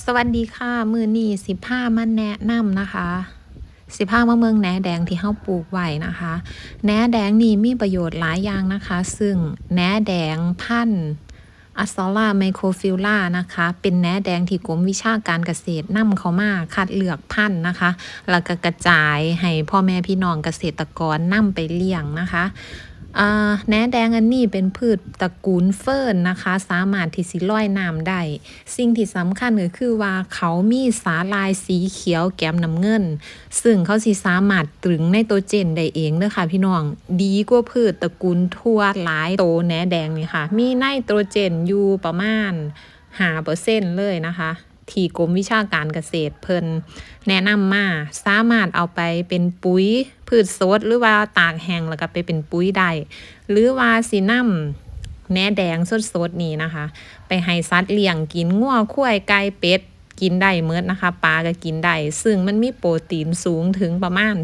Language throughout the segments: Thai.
สวัสดีค่ะ มือนี้สิผ้ามาแนะนำนะคะ สิผ้ามาเมืองแหนแดงที่เฮาปลูกไว้นะคะแหนแดงนี่มีประโยชน์หลายอย่างนะคะ ซึ่งแหนแดงพันธุ์อัสซอล่าไมโครฟิลล่านะคะ เป็นแหนแดงที่กรมวิชาการเกษตรนำเขามาคัดเลือกพันธุ์นะคะ แล้วก็กระจายให้พ่อแม่พี่น้องเกษตรกรนำไปเลี้ยงนะคะ แหนแดงอันนี้เป็นพืชตระกูลเฟิร์นนะคะ สามารถที่สิลอยน้ำได้ สิ่งที่สำคัญก็คือว่าเขามีสาลายสีเขียวแก้มน้ำเงิน ซึ่งเขาสิสามารถตรึงไนโตรเจนได้เองเด้อค่ะพี่น้อง ดีกว่าพืชตระกูลทั่วหลายโตแหนแดงนี่ค่ะ มีไนโตรเจนอยู่ประมาณ5%เลยนะคะ ที่กรมวิชาการเกษตรเพิ่นแนะนำมาสามารถเอาไปเป็นปุ๋ยพืชสดหรือว่าตากแห้งแล้วก็ไปเป็นปุ๋ยได้หรือว่าสินำแหนแดงสดๆนี่นะคะ ไปให้สัตว์เลี้ยงกินงัวควายไก่เป็ดกินได้เมิดนะคะปลาก็กินได้ซึ่งมันมีโปรตีนสูงถึงประมาณ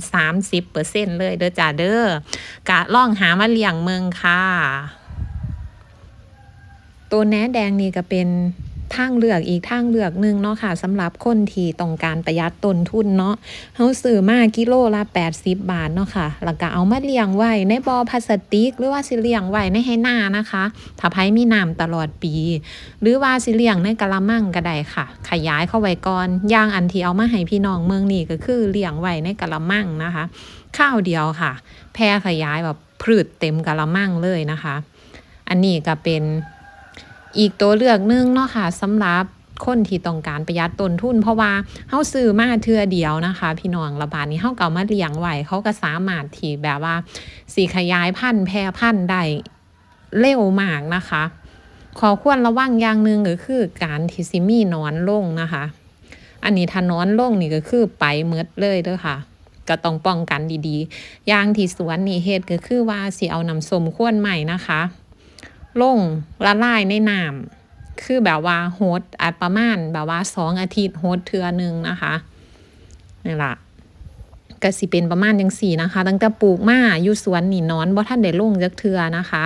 30%เลยเด้อจ้าเด้อกะล่องหามาเลี้ยงเมืองค่ะ ตัวแหนแดงนี่ก็เป็น ทางเลือกอีกทางเลือกหนึ่งเนาะค่ะสำหรับคนที่ต้องการประหยัดต้นทุนเนาะเฮาซื้อมากิโลละ80 บาทเนาะค่ะแล้วก็เอามาเลี้ยงไว้ในบ่อพลาสติก หรือว่าสิเลี้ยงไว้ในไหนานะคะถ้าไผมีน้ำตลอดปี หรือว่าสิเลี้ยงในกะละมังก็ได้ค่ะ ขยายเข้าไว้ก่อนอย่างอันที่เอามาให้พี่น้องเมืองนี่ก็คือเลี้ยงไว้ในกะละมังนะคะข้าวเดียวค่ะ แพร่ขยายแบบพืชเต็มกะละมังเลยนะคะ อันนี้ก็เป็น อีกตัวเลือกหนึงเนาะค่ะสำหรับคนที่ต้องการประหยัดต้นทุน เพราะว่าเฮาซื้อมาเทื่อเดียวนะคะ พี่น้องระบาดนี้เฮาเก็เอามาเลี้ยงไว้เขาก็สามารถที่แบบว่าสีขยายพันธุ์แพร่พันธุ์ได้เร็วมากนะคะ ขอควรระวังอย่างหนึ่งก็คือการที่ซิมีนอนลงนะคะ อันนี้ถ้านอนลงนี่ก็คือไปเมดเลยเด้อค่ะ ก็ต้องป้องกันดีๆ อย่างที่สวนนี่เฮ็ดก็คือว่าสิเอาน้ำส้มข้วนใหม่นะคะ ลงละลายในน้ำคือแบบว่าโฮดอาจประมาณแบบว่าสองอาทิตย์โฮดเทือหนึ่งนะคะนี่ละก็สิเป็นประมาณจังสี่นะคะ ตั้งแต่ปลูกมาอยู่สวนนี่นอนบ่ท่านได้ลงจักเทือนะคะ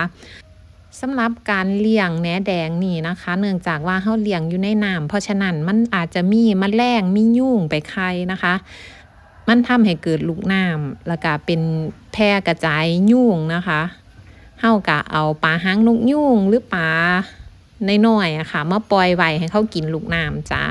สำหรับการเลี้ยงแหนแดงนี่นะคะ เนื่องจากว่าเฮาเลี้ยงอยู่ในน้ำเพราะฉะนั้นมันอาจจะมีมแมลงมียุ่งไปไข่นะคะ มันทำให้เกิดลูกน้ำแล้วก็เป็นแพร่กระจายยุ่งนะคะ เฮากะเอาปลาหางนกยุ่งหรือปลาในน้อยๆอะค่ะมาปล่อยไว้ให้เขากินลูกน้ำจ้า